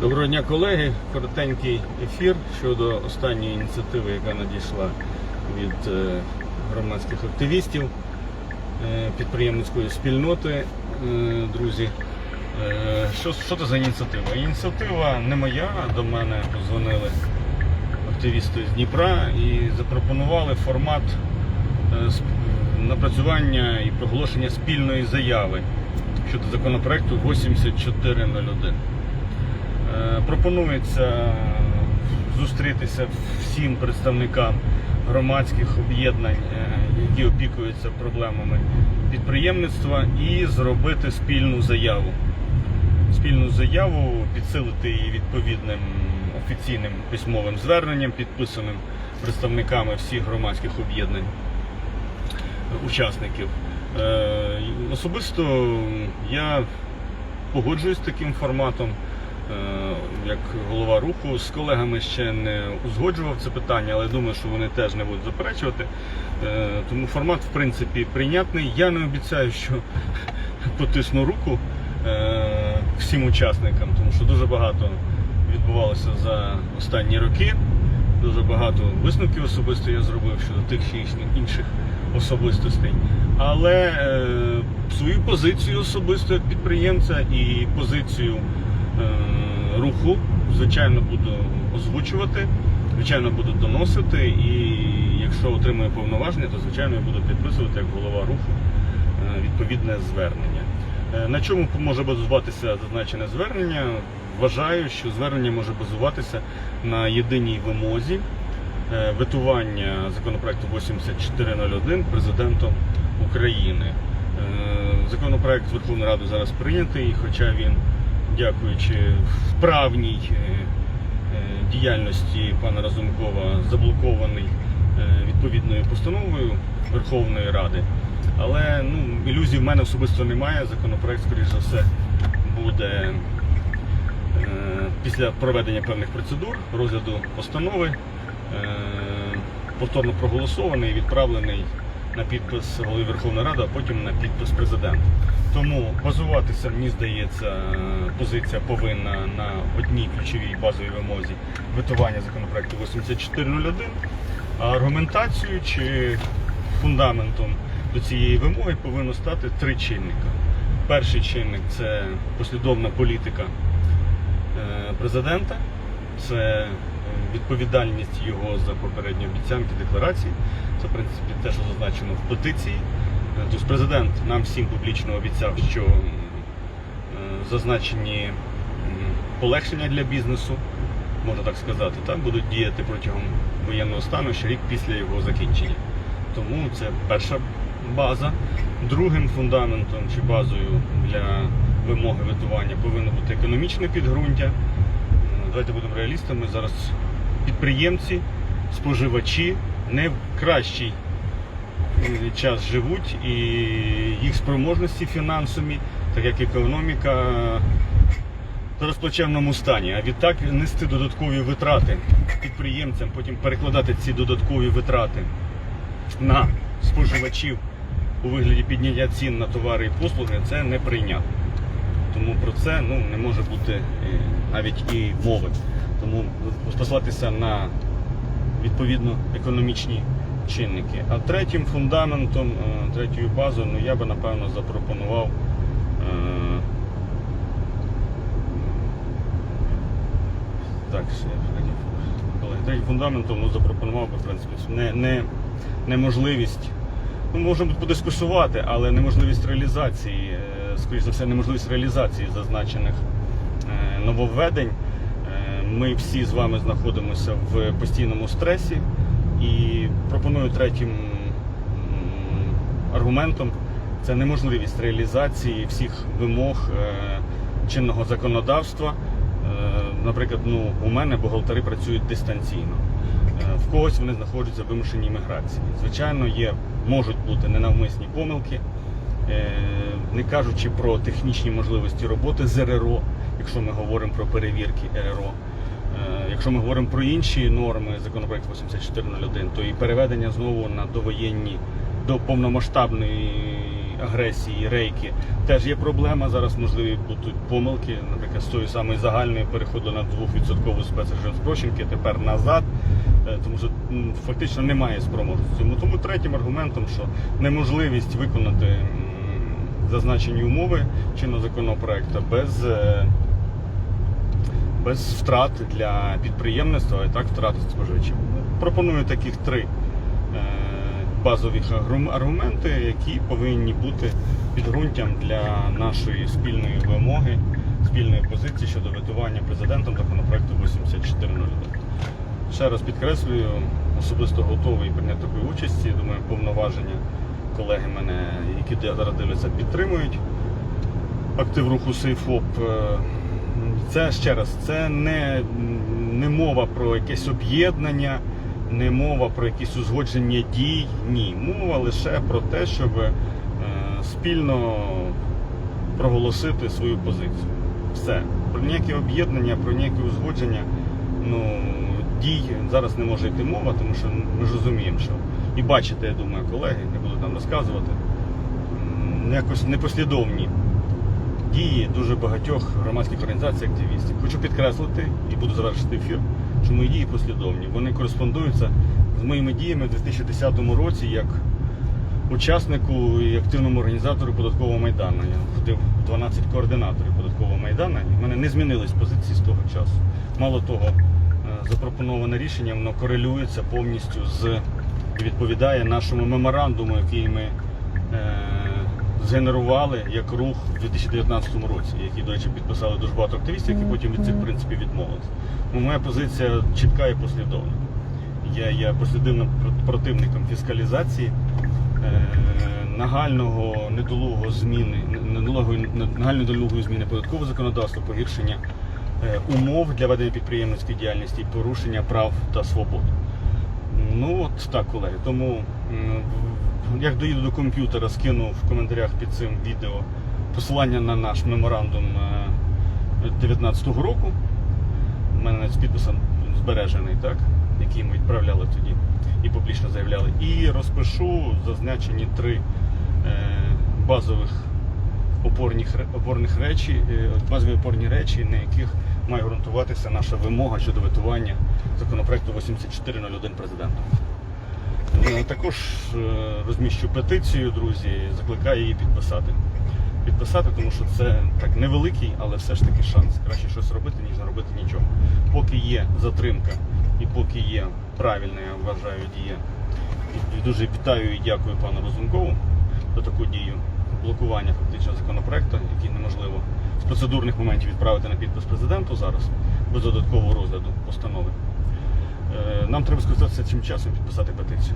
Доброго дня, колеги. Коротенький ефір щодо останньої ініціативи, яка надійшла від е, громадських активістів е, підприємницької спільноти. Е, Друзі, що, що це за ініціатива? Ініціатива не моя, до мене позвонили активісти з Дніпра і запропонували формат напрацювання і проголошення спільної заяви щодо законопроекту 8401. Е, Пропонується зустрітися всім представникам громадських об'єднань, е, які опікуються проблемами підприємництва, і зробити спільну заяву. Спільну заяву підсилити її відповідним офіційним письмовим зверненням, підписаним представниками всіх громадських об'єднань учасників. Е, Особисто я погоджуюсь з таким форматом. Е, Як голова руху з колегами ще не узгоджував це питання, але думаю, що вони теж не будуть заперечувати. Е, Тому формат, в принципі, прийнятний. Я не обіцяю, що потисну руку е, всім учасникам, тому що дуже багато відбувалося за останні роки. Дуже багато висновків особисто я зробив щодо тих чи інших- особистостей. Але е, свою позицію особисто як підприємця і позицію е, руху, звичайно, буду озвучувати, звичайно, буду доносити. І якщо отримую повноваження, то звичайно я буду підписувати як голова руху е, відповідне звернення. Е, На чому може базуватися зазначене звернення? Вважаю, що звернення може базуватися на єдиній вимозі е, ветування законопроекту 8401 президентом України. Законопроект Верховної Ради зараз прийнятий, хоча він, дякуючи вправній е, е, діяльності пана Разумкова, заблокований е, відповідною постановою Верховної Ради. Але ну, ілюзій в мене особисто немає. Законопроект, скоріш за все, буде після проведення певних процедур, розгляду постанови, повторно проголосований і відправлений на підпис голови Верховної Ради, а потім на підпис президента. Тому базуватися, мені здається, позиція повинна на одній ключовій базовій вимозі ветування законопроекту 8401, а аргументацією чи фундаментом до цієї вимоги повинно стати три чинника. Перший чинник це послідовна політика е, президента, це відповідальність його за попередні обіцянки декларації. Це, в принципі, те, що зазначено в петиції. Тобто президент нам всім публічно обіцяв, що е, зазначені полегшення для бізнесу, можна так сказати, так, будуть діяти протягом воєнного стану ще рік після його закінчення. Тому це перша база. Другим фундаментом чи базою для вимоги ветування повинно бути економічне підґрунтя. Е, Давайте будемо реалістами. Зараз підприємці, споживачі не в кращий е, час живуть і їх спроможності фінансові, так як економіка в плачевному стані. А відтак нести додаткові витрати підприємцям, потім перекладати ці додаткові витрати на споживачів у вигляді підняття цін на товари і послуги це неприйнятно. Тому про це ну, не може бути е, навіть і мови. Тому послатися на відповідно економічні чинники. А третім фундаментом, е, третьою базою, ну я би напевно запропонував. е, Так. Третім фундаментом ну, запропонував би, в принципі, не, не, неможливість. Ну, можемо подискусувати, але неможливість реалізації, е, скоріш за все, неможливість реалізації зазначених нововведень. Ми всі з вами знаходимося в постійному стресі і пропоную третім аргументом це неможливість реалізації всіх вимог е, чинного законодавства. Е, Наприклад, ну, у мене бухгалтери працюють дистанційно. Е, В когось вони знаходяться в вимушеній міграції. Звичайно, є, можуть бути ненавмисні помилки, не кажучи про технічні можливості роботи з РРО, якщо ми говоримо про перевірки РРО. Е, Якщо ми говоримо про інші норми законопроекту 8401, то і переведення знову на довоєнні до повномасштабної агресії, рейки, теж є проблема. Зараз можливі будуть помилки, наприклад, з тої самої загальної переходу на 2% спецрежим спрощенки, тепер назад. Е, Тому що фактично немає спроможності. Тому- Тому третім аргументом, що неможливість виконати зазначені умови чинного законопроекту без, е, без втрат для підприємництва, і так втрати споживачів. Пропоную таких три е, базових аргументи, які повинні бути підґрунтям для нашої спільної вимоги, спільної позиції щодо ветування президентом законопроекту 8401. Ще раз підкреслюю, особисто готовий прийняти такої участі. Думаю, повноваження колеги мене, які зараз дивляться, підтримують. Актив руху Сейфоп. Це ще раз, це не, не мова про якесь об'єднання, не мова про якісь узгодження дій. Ні. Мова лише про те, щоб е, спільно проголосити свою позицію. Все. Про ніяке об'єднання, про ніяке узгодження ну, дій зараз не може йти мова, тому що ми ж розуміємо, що і бачите, я думаю, колеги, не буду там розказувати, якось непослідовні дії дуже багатьох громадських організацій, активістів. Хочу підкреслити і буду завершити ефір, що мої дії послідовні. Вони кореспондуються з моїми діями в 2010 році як учаснику і активному організатору податкового майдану. Я входив в 12 координаторів податкового майдану, і в мене не змінились позиції з того часу. Мало того, е, запропоноване рішення воно корелюється повністю з відповідає нашому меморандуму, який ми е, згенерували як рух у 2019 році, який, до речі, підписали дуже багато активістів, які потім від цих принципів відмовилися. Ну, моя позиція чітка і послідовна. Я є послідовним пр- противником фіскалізації, е, нагального недолугого зміни, недолугої, зміни податкового законодавства, погіршення е, умов для ведення підприємницької діяльності і порушення прав та свобод. Ну от так, колеги. Тому як доїду до комп'ютера, скину в коментарях під цим відео посилання на наш меморандум 2019 року. У мене навіть підписан збережений, так, який ми відправляли тоді і публічно заявляли. І розпишу зазначені три е, базових опорних, опорних речі, е, базові опорні речі, на яких має ґрунтуватися наша вимога щодо ветування законопроекту 8401 президента. Е, Також е, розміщу петицію, друзі, закликаю її підписати. Підписати, тому що це так невеликий, але все ж таки шанс. Краще щось робити, ніж не робити нічого. Поки є затримка і поки є правильна, я вважаю, дія. І дуже вітаю і дякую пану Розумкову за таку дію блокування фактично законопроекту, який неможливо з процедурних моментів відправити на підпис президенту зараз без додаткового розгляду постанови. Е, Нам треба скористатися цим часом підписати петицію.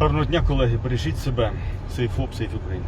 Гарного дня, колеги, бережіть себе. Сейфоп, сейф Україна.